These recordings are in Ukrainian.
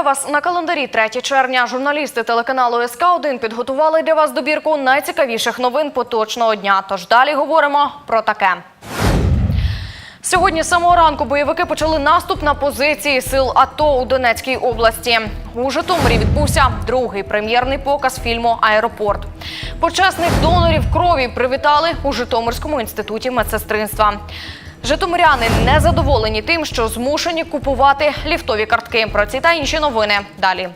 Вітаю вас на календарі 3 червня. Журналісти телеканалу СК 1 підготували для вас добірку найцікавіших новин поточного дня. Тож далі говоримо про таке. Сьогодні з самого ранку бойовики почали наступ на позиції сил АТО у Донецькій області. У Житомирі відбувся другий прем'єрний показ фільму Аеропорт. Почесних донорів крові привітали у Житомирському інституті медсестринства. Житомиряни не задоволені тим, що змушені купувати ліфтові картки. Про ці та інші новини далі.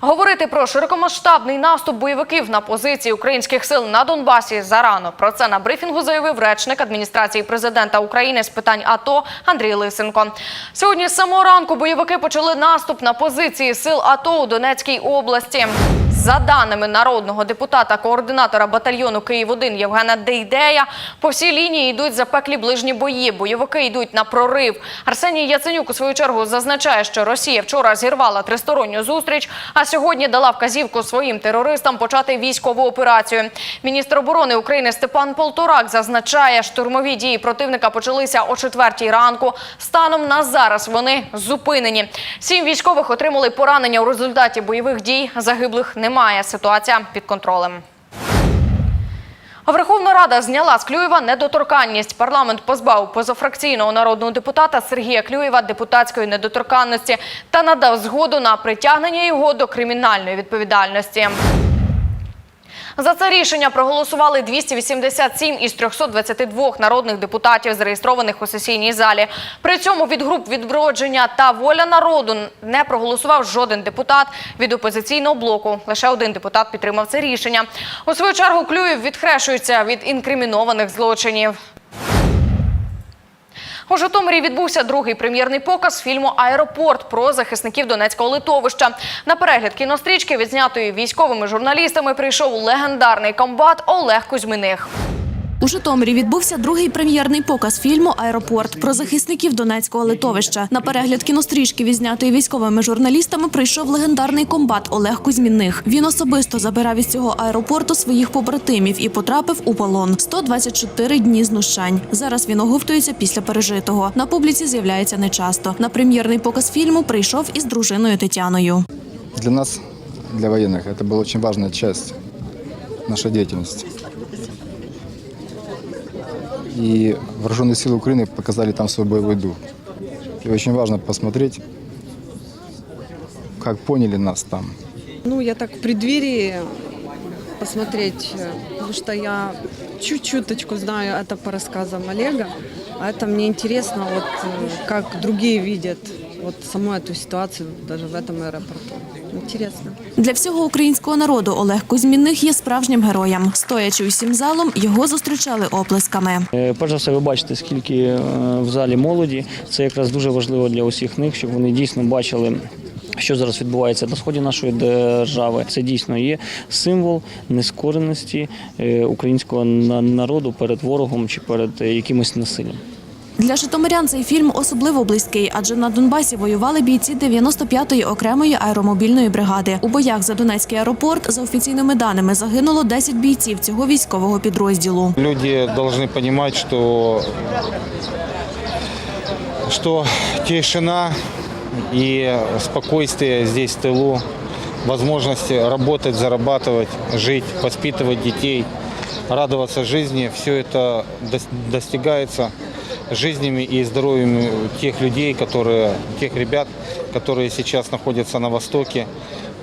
Говорити про широкомасштабний наступ бойовиків на позиції українських сил на Донбасі зарано. Про це на брифінгу заявив речник адміністрації президента України з питань АТО Андрій Лисенко. Сьогодні з самого ранку бойовики почали наступ на позиції сил АТО у Донецькій області. За даними народного депутата, координатора батальйону Київ 1 Євгена Дейдея, по всій лінії йдуть запеклі ближні бої. Бойовики йдуть на прорив. Арсеній Яценюк у свою чергу зазначає, що Росія вчора зірвала тристоронню зустріч, а сьогодні дала вказівку своїм терористам почати військову операцію. Міністр оборони України Степан Полторак зазначає, штурмові дії противника почалися о четвертій ранку. Станом на зараз вони зупинені. Сім військових отримали поранення у результаті бойових дій. Загиблих немає. Ситуація під контролем. Верховна Рада зняла з Клюєва недоторканність. Парламент позбав позафракційного народного депутата Сергія Клюєва депутатської недоторканності та надав згоду на притягнення його до кримінальної відповідальності. За це рішення проголосували 287 із 322 народних депутатів, зареєстрованих у сесійній залі. При цьому від груп відродження та воля народу не проголосував жоден депутат від опозиційного блоку. Лише один депутат підтримав це рішення. У свою чергу Клюєв відхрешується від інкримінованих злочинів. У Житомирі відбувся другий прем'єрний показ фільму Аеропорт про захисників Донецького литовища. На перегляд кінострічки, відзнятої військовими журналістами, прийшов легендарний комбат Олег Кузьминих. У Житомирі відбувся другий прем'єрний показ фільму Аеропорт про захисників Донецького литовища. На перегляд кінострічки, відзнятої військовими журналістами, прийшов легендарний комбат Олег Кузьмінних. Він особисто забирав із цього аеропорту своїх побратимів і потрапив у полон. 124 дні знущань. Зараз він оговтується після пережитого. На публіці з'являється нечасто. На прем'єрний показ фільму прийшов із дружиною Тетяною. Для нас, для военных, это была очень важная часть нашей деятельности. И вооруженные силы Украины показали там свой боевой дух. И очень важно посмотреть, как поняли нас там. Ну, я так в преддверии посмотреть, э, потому что я чуть-чуточку знаю это по рассказам Олега, а это мне интересно, вот э, как другие видят вот саму эту ситуацию даже в этом аэропорту. Интересно. Для всього українського народу Олег Кузьмінних є справжнім героєм. Стоячи усім залом, його зустрічали оплесками. Е, Перш за все, ви бачите, скільки е, в залі молоді. Це якраз дуже важливо для усіх них, щоб вони дійсно бачили. Що зараз відбувається на сході нашої держави? Це дійсно є символ нескореності е, українського на- народу перед ворогом чи перед е, якимось насиллям. Для житомирян цей фільм особливо близький, адже на Донбасі воювали бійці 95-ї окремої аеромобільної бригади. У боях за Донецький аеропорт, за офіційними даними, загинуло 10 бійців цього військового підрозділу. Люди должны понимать, что, что тишина и спокойствие здесь в тылу, возможности работать, зарабатывать, жить, воспитывать детей, радоваться жизни, все это дос- достигается жизнями и здоровьем тех людей, которые, тех ребят, которые сейчас находятся на Востоке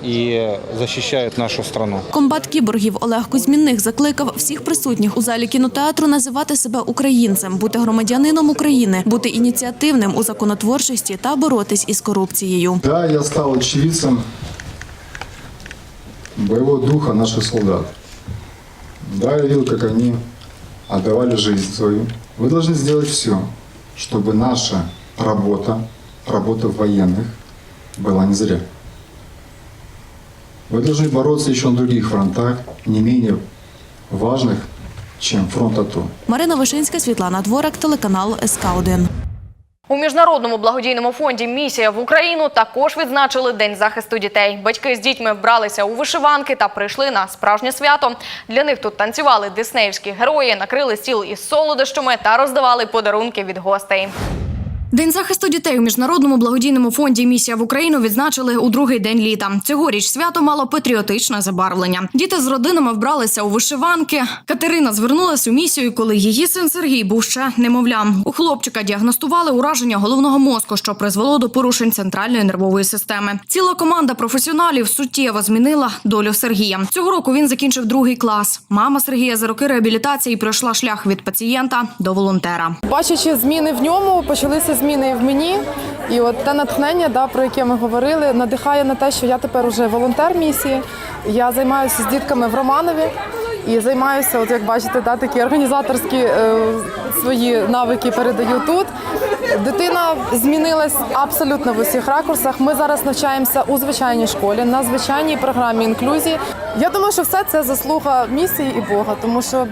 и защищают нашу страну. Комбат кіборгів Олег Кузьмінних закликав всіх присутніх у залі кінотеатру називати себе українцем, бути громадянином України, бути ініціативним у законотворчості та боротись із корупцією. Да, я стал очевидцем боевого духа наших солдат. Да, я видел, как они отдавали жизнь свою. Вы должны сделать все, чтобы наша работа, работа военных, была не зря. Вы должны бороться еще на других фронтах, не менее важных, чем фронт АТО. Марина Вишинська, Світлана Дворак, телеканал СК 1 у міжнародному благодійному фонді Місія в Україну також відзначили День захисту дітей. Батьки з дітьми вбралися у вишиванки та прийшли на справжнє свято. Для них тут танцювали диснеївські герої, накрили стіл із солодощами та роздавали подарунки від гостей. День захисту дітей у міжнародному благодійному фонді Місія в Україну відзначили у другий день літа. Цьогоріч свято мало патріотичне забарвлення. Діти з родинами вбралися у вишиванки. Катерина звернулася у місію, коли її син Сергій був ще немовлям. У хлопчика діагностували ураження головного мозку, що призвело до порушень центральної нервової системи. Ціла команда професіоналів суттєво змінила долю Сергія. Цього року він закінчив другий клас. Мама Сергія за роки реабілітації пройшла шлях від пацієнта до волонтера. Бачачи зміни в ньому, почалися зміни в мені. І от те натхнення, да, про яке ми говорили, надихає на те, що я тепер уже волонтер місії. Я займаюся з дітками в Романові і займаюся, от як бачите, да, такі організаторські е, свої навики передаю тут. Дитина змінилась абсолютно в усіх ракурсах. Ми зараз навчаємося у звичайній школі, на звичайній програмі інклюзії. Я думаю, що все це заслуга місії і Бога, тому що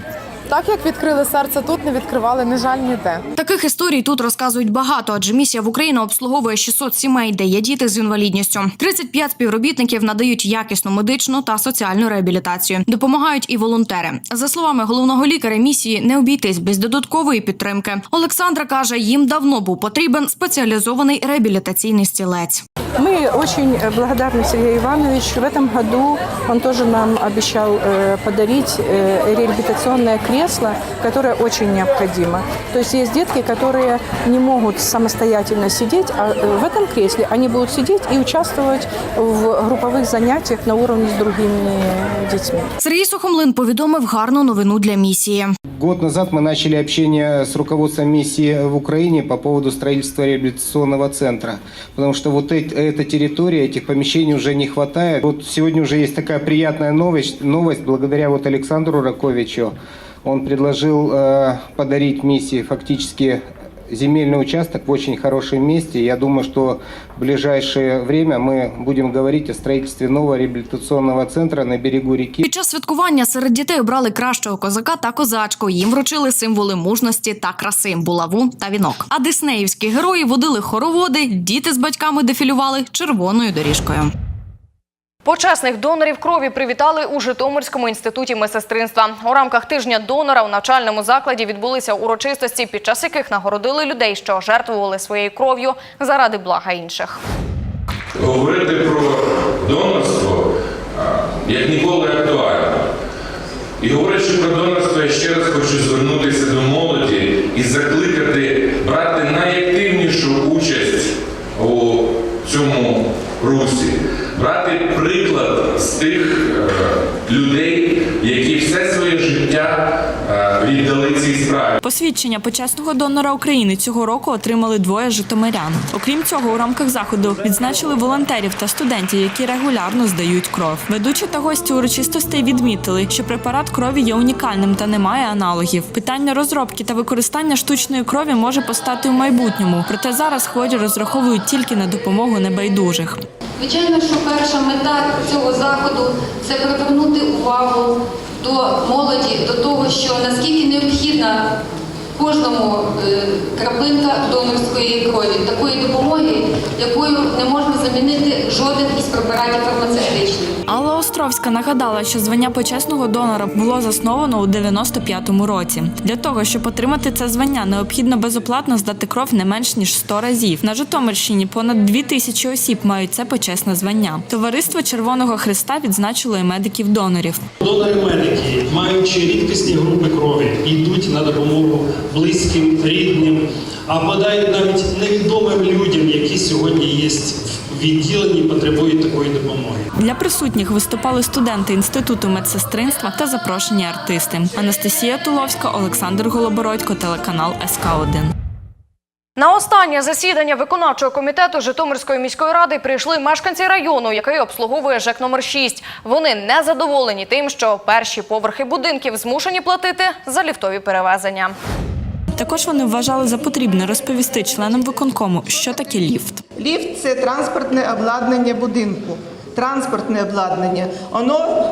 так як відкрили серце тут, не відкривали, на жаль, ніде. Таких історій тут розказують багато, адже місія в Україну обслуговує 600 сімей, де є діти з інвалідністю. 35 співробітників надають якісну медичну та соціальну реабілітацію. Допомагають і волонтери. За словами головного лікаря місії, не обійтись без додаткової підтримки. Олександра каже, їм давно був потрібен спеціалізований реабілітаційний стілець. Мы очень э, благодарны Сергею Ивановичу. В этом году он тоже нам обещал э, подарить э, реабилитационное кресло, которое очень необходимо. То есть есть детки, которые не могут самостоятельно сидеть, а э, в этом кресле они будут сидеть и участвовать в групповых занятиях на уровне с другими детьми. Сергій Сухомлин повідомив гарну новину для місії. Год назад мы начали общение с руководством миссии в Украине по поводу строительства реабилитационного центра. Потому что вот эт- эта территория, этих помещений уже не хватает. Вот сегодня уже есть такая приятная новость, новость благодаря вот Александру Раковичу. Он предложил э, подарить миссии фактически земельный участок в очень хорошем месте. Я думаю, что в ближайшее время мы будем говорить о строительстве нового реабилитационного центра на берегу реки. Під час святкування серед дітей обрали кращого козака та козачку. Їм вручили символи мужності та краси булаву та вінок. А диснеївські герої водили хороводи. Діти з батьками дефілювали червоною доріжкою. Почесних донорів крові привітали у Житомирському інституті медсестринства. У рамках тижня донора у навчальному закладі відбулися урочистості, під час яких нагородили людей, що жертвували своєю кров'ю заради блага інших. говорити про донорство як ніколи актуально. І говорячи про донорство, я ще раз хочу звернутися до молоді і закликати брати найактивнішу участь у цьому русі, брати приклад з тих е, людей, які все своє життя е, віддали цій справі. Посвідчення почесного донора України цього року отримали двоє житомирян. Окрім цього, у рамках заходу відзначили волонтерів та студентів, які регулярно здають кров. Ведучі та гості урочистостей відмітили, що препарат крові є унікальним та не має аналогів. Питання розробки та використання штучної крові може постати у майбутньому. Проте зараз хворі розраховують тільки на допомогу небайдужих. Звичайно, що перша мета цього заходу це привернути увагу до молоді, до того, що наскільки необхідна кожному крапинка краплинка донорської крові, такої допомоги, якою не можна замінити жоден із препаратів фармацевтичних. Алла Островська нагадала, що звання почесного донора було засновано у 95-му році. Для того, щоб отримати це звання, необхідно безоплатно здати кров не менш ніж 100 разів. На Житомирщині понад 2 тисячі осіб мають це почесне звання. Товариство Червоного Христа відзначило і медиків-донорів. Донори-медики, маючи рідкісні групи крові, йдуть на допомогу близьким, рідним, а бодай навіть невідомим людям, які сьогодні є в відділенні, потребують такої допомоги. Для присутніх виступали студенти інституту медсестринства та запрошені артисти. Анастасія Туловська, Олександр Голобородько, телеканал СК 1 На останнє засідання виконавчого комітету Житомирської міської ради прийшли мешканці району, який обслуговує ЖЕК номер 6. Вони не задоволені тим, що перші поверхи будинків змушені платити за ліфтові перевезення. Також вони вважали за потрібне розповісти членам виконкому, що таке ліфт. Ліфт це транспортне обладнання будинку. Транспортне обладнання, воно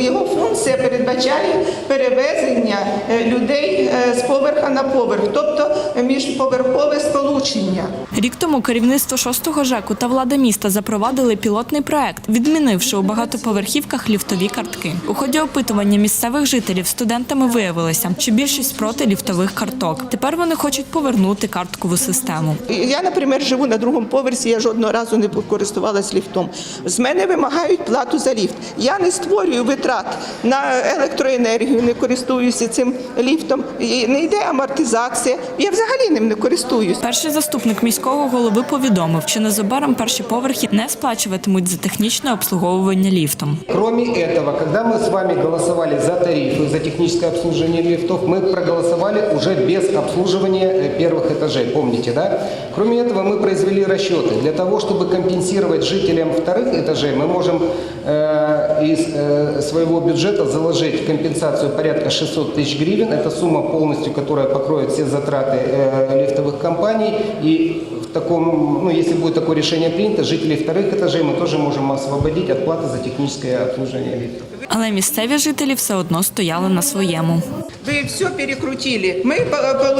його функція передбачає перевезення е, людей е, з поверха на поверх, тобто міжповерхове сполучення. Рік тому керівництво шостого ЖЕКу та влада міста запровадили пілотний проект, відмінивши у багатоповерхівках ліфтові картки. У ході опитування місцевих жителів студентами виявилося, що більшість проти ліфтових карток. Тепер вони хочуть повернути карткову систему. Я, наприклад, живу на другому поверсі, я жодного разу не користувалась ліфтом. З мене вимагають плату за ліфт. Я не створюю витрат на електроенергію, не користуюся цим ліфтом. І Не йде амортизація. Я взагалі ним не користуюсь. Перший заступник міського голови повідомив, що незабаром перші поверхи не сплачуватимуть за технічне обслуговування ліфтом. Кроме этого, когда мы с вами голосовали за тарифы, за техническое обслуживание лифтов, мы проголосовали уже без обслуживания э, первых этажей, помните, да? Кроме этого, мы произвели расчеты. Для того, чтобы компенсировать жителям вторых этажей, мы можем э, из э, своего бюджета заложить компенсацию порядка 600 тысяч гривен. Это сумма полностью, которая покроет все затраты э, лифтовых компаний. И в таком, ну, если будет такое решение принято, жителей вторых этажей мы тоже можем освободить от платы за техническое обслуживание лифтов. Але місцеві жителі все одно стояли на своєму. Ви все перекрутили. Ми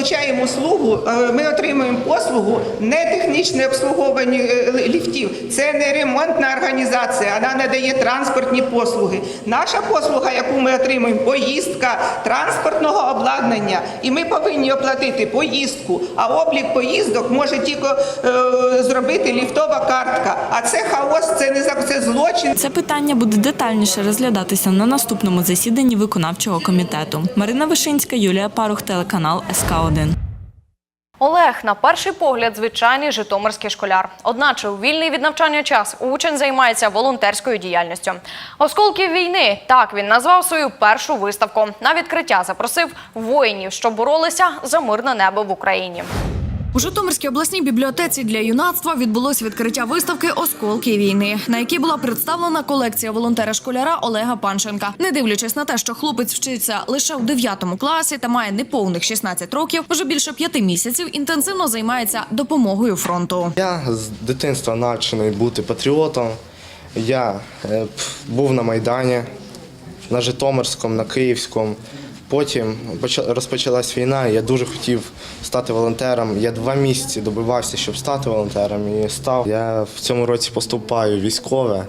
отримуємо услугу, е, ми отримуємо послугу не технічне обслуговування е, ліфтів. Це не ремонтна організація, вона надає транспортні послуги. Наша послуга, яку ми отримуємо, поїздка транспортного обладнання, і ми повинні оплатити поїздку. А облік поїздок може тільки е, зробити ліфтова картка. А це хаос, це не це злочин. Це питання буде детальніше розглядатися на наступному засіданні виконавчого комітету. Марина Вишинська, Юлія Парух, телеканал СК 1 Олег на перший погляд звичайний житомирський школяр. Одначе у вільний від навчання час учень займається волонтерською діяльністю. Осколки війни так він назвав свою першу виставку. На відкриття запросив воїнів, що боролися за мирне небо в Україні. У Житомирській обласній бібліотеці для юнацтва відбулось відкриття виставки Осколки війни, на якій була представлена колекція волонтера-школяра Олега Панченка. Не дивлячись на те, що хлопець вчиться лише у 9 класі та має неповних 16 років, вже більше п'яти місяців інтенсивно займається допомогою фронту. Я з дитинства навчений бути патріотом. Я е, був на Майдані, на Житомирському, на Київському. Потім поча- розпочалась війна, і я дуже хотів стати волонтером. Я два місяці добивався, щоб стати волонтером, і став. Я в цьому році поступаю військове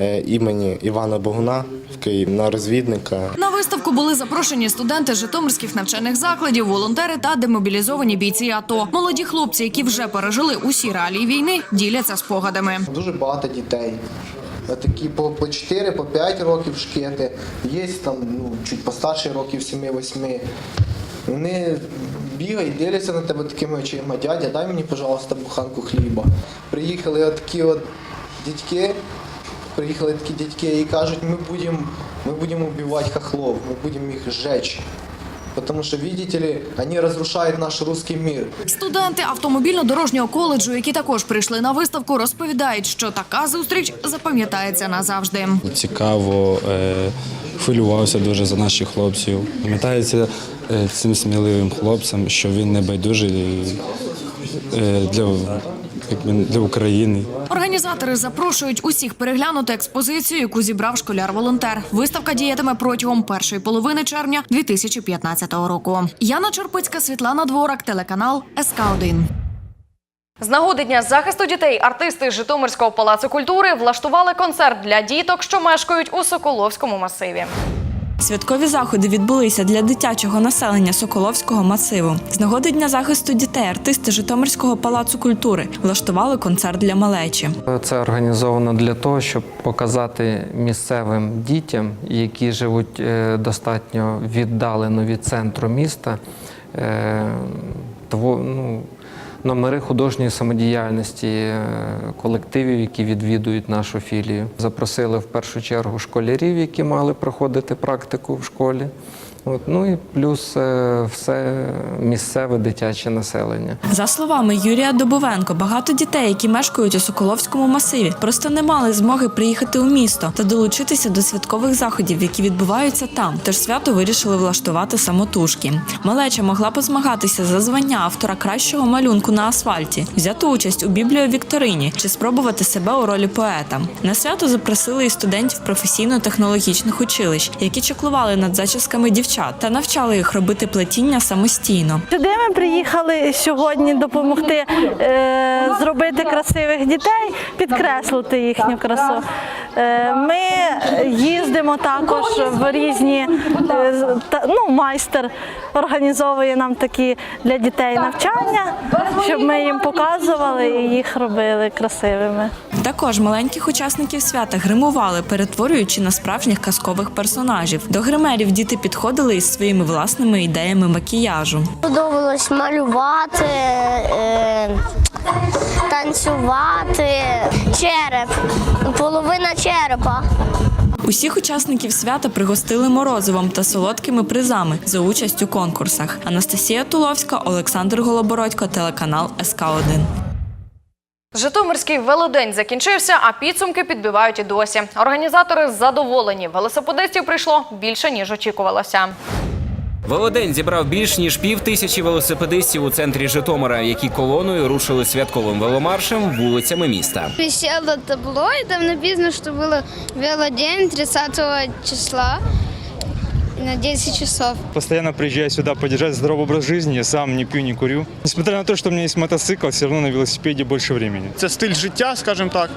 е, імені Івана Богуна в Київ на розвідника. На виставку були запрошені студенти житомирських навчальних закладів, волонтери та демобілізовані бійці АТО. Молоді хлопці, які вже пережили усі реалії війни, діляться спогадами. Дуже багато дітей. Такі по, по 4, по 5 років шкети. Є там ну, чуть постарші років 7-8. Вони бігають, дивляться на тебе такими очима, дядя, дай мені, пожалуйста, буханку хліба. Приїхали отакі от дядьки, приїхали такі дядьки і кажуть, ми будемо ми будем убивати хохлов, ми будемо їх жечь. Потому что, видите ли, они разрушают наш русский мир. Студенти автомобільно-дорожнього коледжу, які також прийшли на виставку, розповідають, що така зустріч запам'ятається назавжди. Цікаво, е, хвилювався дуже за наших хлопців. Пам'ятається е, цим сміливим хлопцям, що він не байдужий е, для, як він, для України. Організатори запрошують усіх переглянути експозицію, яку зібрав школяр-волонтер. Виставка діятиме протягом першої половини червня 2015 року. Яна Чорпицька, Світлана Дворак, телеканал СК 1 З нагоди дня захисту дітей артисти Житомирського палацу культури влаштували концерт для діток, що мешкають у Соколовському масиві. Святкові заходи відбулися для дитячого населення Соколовського масиву. З нагоди дня захисту дітей артисти Житомирського палацу культури влаштували концерт для малечі. Це організовано для того, щоб показати місцевим дітям, які живуть е, достатньо віддалено від центру міста, е, ну, номери художньої самодіяльності е, колективів, які відвідують нашу філію. Запросили в першу чергу школярів, які мали проходити практику в школі. От, ну і плюс е, все місцеве дитяче населення. За словами Юрія Добовенко, багато дітей, які мешкають у Соколовському масиві, просто не мали змоги приїхати у місто та долучитися до святкових заходів, які відбуваються там. Тож свято вирішили влаштувати самотужки. Малеча могла позмагатися за звання автора кращого малюнку на асфальті, взяти участь у бібліовікторині чи спробувати себе у ролі поета. На свято запросили і студентів професійно-технологічних училищ, які чеклували над зачісками дівчат та навчали їх робити плетіння самостійно. Сюди ми приїхали сьогодні допомогти е, зробити красивих дітей, підкреслити їхню красу. Е, ми їздимо також в різні е, та- ну, майстер організовує нам такі для дітей навчання, щоб ми їм показували і їх робили красивими. Також маленьких учасників свята гримували, перетворюючи на справжніх казкових персонажів. До гримерів діти підходили із своїми власними ідеями макіяжу. Подобалось малювати, е, танцювати, череп, половина черепа. Усіх учасників свята пригостили морозивом та солодкими призами за участь у конкурсах. Анастасія Туловська, Олександр Голобородько, телеканал СК 1 Житомирський велодень закінчився, а підсумки підбивають і досі. Організатори задоволені. Велосипедистів прийшло більше ніж очікувалося. Велодень зібрав більш ніж пів тисячі велосипедистів у центрі Житомира, які колоною рушили святковим веломаршем вулицями міста. Висело табло, и там написано, что было велодень 30 числа на 10 часов. Постоянно приезжаю сюда поддержать здоровый образ жизни, сам не пью, не курю. Несмотря на то, что у меня есть мотоцикл, все равно на велосипеде больше времени. Це стиль життя, скажімо так,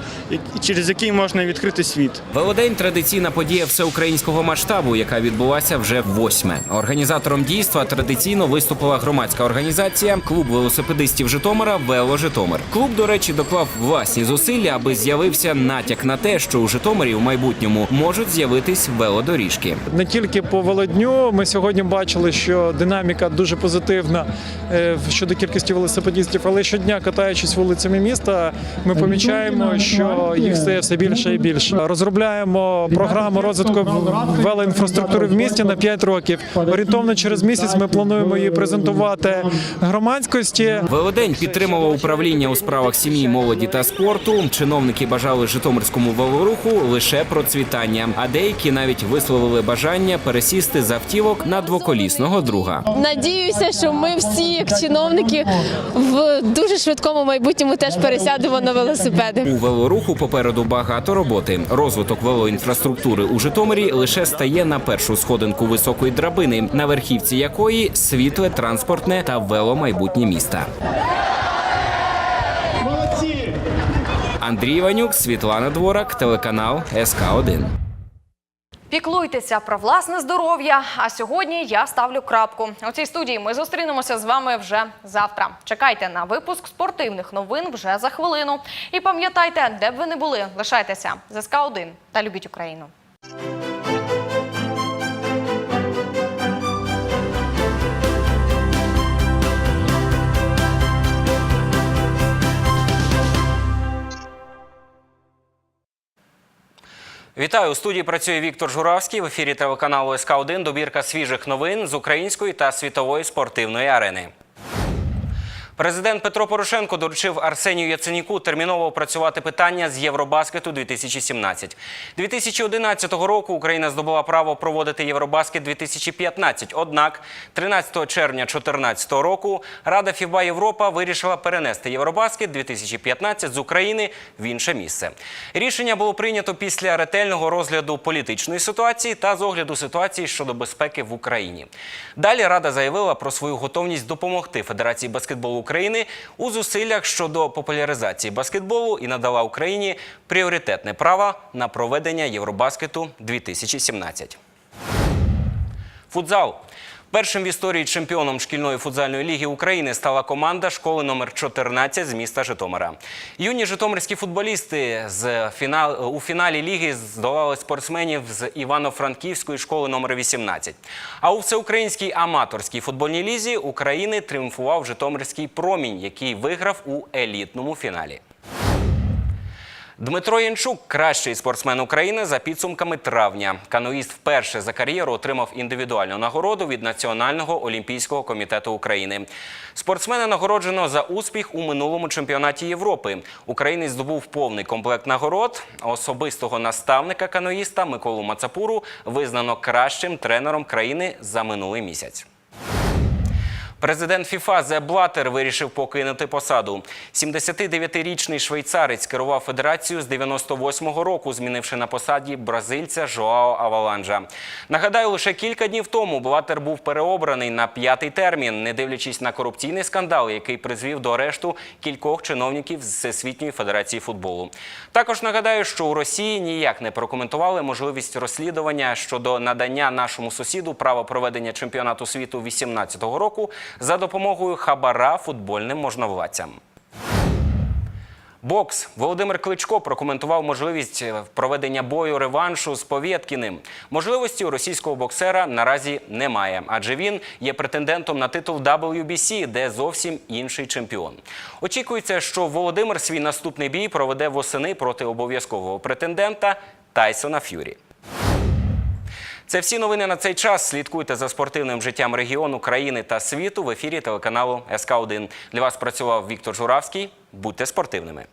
через який можна відкрити світ. Велодень традиційна подія всеукраїнського масштабу, яка відбулася вже восьме. Організатором дійства традиційно виступила громадська організація Клуб велосипедистів Житомира Вело Житомир. Клуб, до речі, доклав власні зусилля, аби з'явився натяк на те, що у Житомирі в майбутньому можуть з'явитись велодоріжки. Не тільки по велодню. Ми сьогодні бачили, що динаміка дуже позитивна е, щодо кількості велосипедистів, але щодня катаючись вулицями міста, ми помічаємо, що їх стає все більше і більше. Розробляємо програму розвитку велоінфраструктури в місті на 5 років. Орієнтовно через місяць ми плануємо її презентувати громадськості. Велодень підтримував управління у справах сім'ї, молоді та спорту. Чиновники бажали Житомирському велоруху лише процвітання, а деякі навіть висловили бажання пересісти з автівок на двоколісного друга. Надіюся, що ми всі, як чиновники, в дуже швидкому майбутньому теж пересядемо на велосипеди. У велоруху попереду багато роботи. Розвиток велоінфраструктури у Житомирі лише стає на першу сходинку високої драбини, на верхівці якої світле, транспортне та веломайбутнє міста. Андрій Іванюк, Світлана Дворак, телеканал СК 1 Піклуйтеся про власне здоров'я. А сьогодні я ставлю крапку. У цій студії ми зустрінемося з вами вже завтра. Чекайте на випуск спортивних новин вже за хвилину. І пам'ятайте, де б ви не були, лишайтеся з СК 1 та любіть Україну. Вітаю у студії. Працює Віктор Журавський в ефірі телеканалу СК 1 Добірка свіжих новин з української та світової спортивної арени. Президент Петро Порошенко доручив Арсенію Яценюку терміново опрацювати питання з Євробаскету 2017. 2011 року Україна здобула право проводити Євробаскет 2015. Однак 13 червня 2014 року Рада ФІБА Європа вирішила перенести Євробаскет 2015 з України в інше місце. Рішення було прийнято після ретельного розгляду політичної ситуації та з огляду ситуації щодо безпеки в Україні. Далі Рада заявила про свою готовність допомогти Федерації баскетболу України у зусиллях щодо популяризації баскетболу і надала Україні пріоритетне право на проведення Євробаскету 2017. Футзал. Першим в історії чемпіоном шкільної футзальної ліги України стала команда школи номер 14 з міста Житомира. Юні житомирські футболісти з фінал у фіналі ліги здолали спортсменів з Івано-Франківської школи номер 18. А у всеукраїнській аматорській футбольній лізі України тріумфував Житомирський промінь, який виграв у елітному фіналі. Дмитро Янчук кращий спортсмен України за підсумками травня. Каноїст вперше за кар'єру отримав індивідуальну нагороду від Національного олімпійського комітету України. Спортсмена нагороджено за успіх у минулому чемпіонаті Європи. Українець здобув повний комплект нагород. Особистого наставника каноїста Миколу Мацапуру визнано кращим тренером країни за минулий місяць. Президент ФІФА Зе Блатер вирішив покинути посаду. 79-річний швейцарець керував федерацією з 98-го року, змінивши на посаді бразильця Жоао Аваланджа. Нагадаю, лише кілька днів тому Блатер був переобраний на п'ятий термін, не дивлячись на корупційний скандал, який призвів до арешту кількох чиновників з Всесвітньої федерації футболу. Також нагадаю, що у Росії ніяк не прокоментували можливість розслідування щодо надання нашому сусіду права проведення чемпіонату світу 2018 року за допомогою хабара футбольним можновладцям. Бокс Володимир Кличко прокоментував можливість е, проведення бою реваншу з Повєткіним. Можливості у російського боксера наразі немає, адже він є претендентом на титул WBC, де зовсім інший чемпіон. Очікується, що Володимир свій наступний бій проведе восени проти обов'язкового претендента Тайсона Ф'юрі. Це всі новини на цей час. Слідкуйте за спортивним життям регіону, країни та світу в ефірі телеканалу СК 1 Для вас працював Віктор Журавський. Будьте спортивними.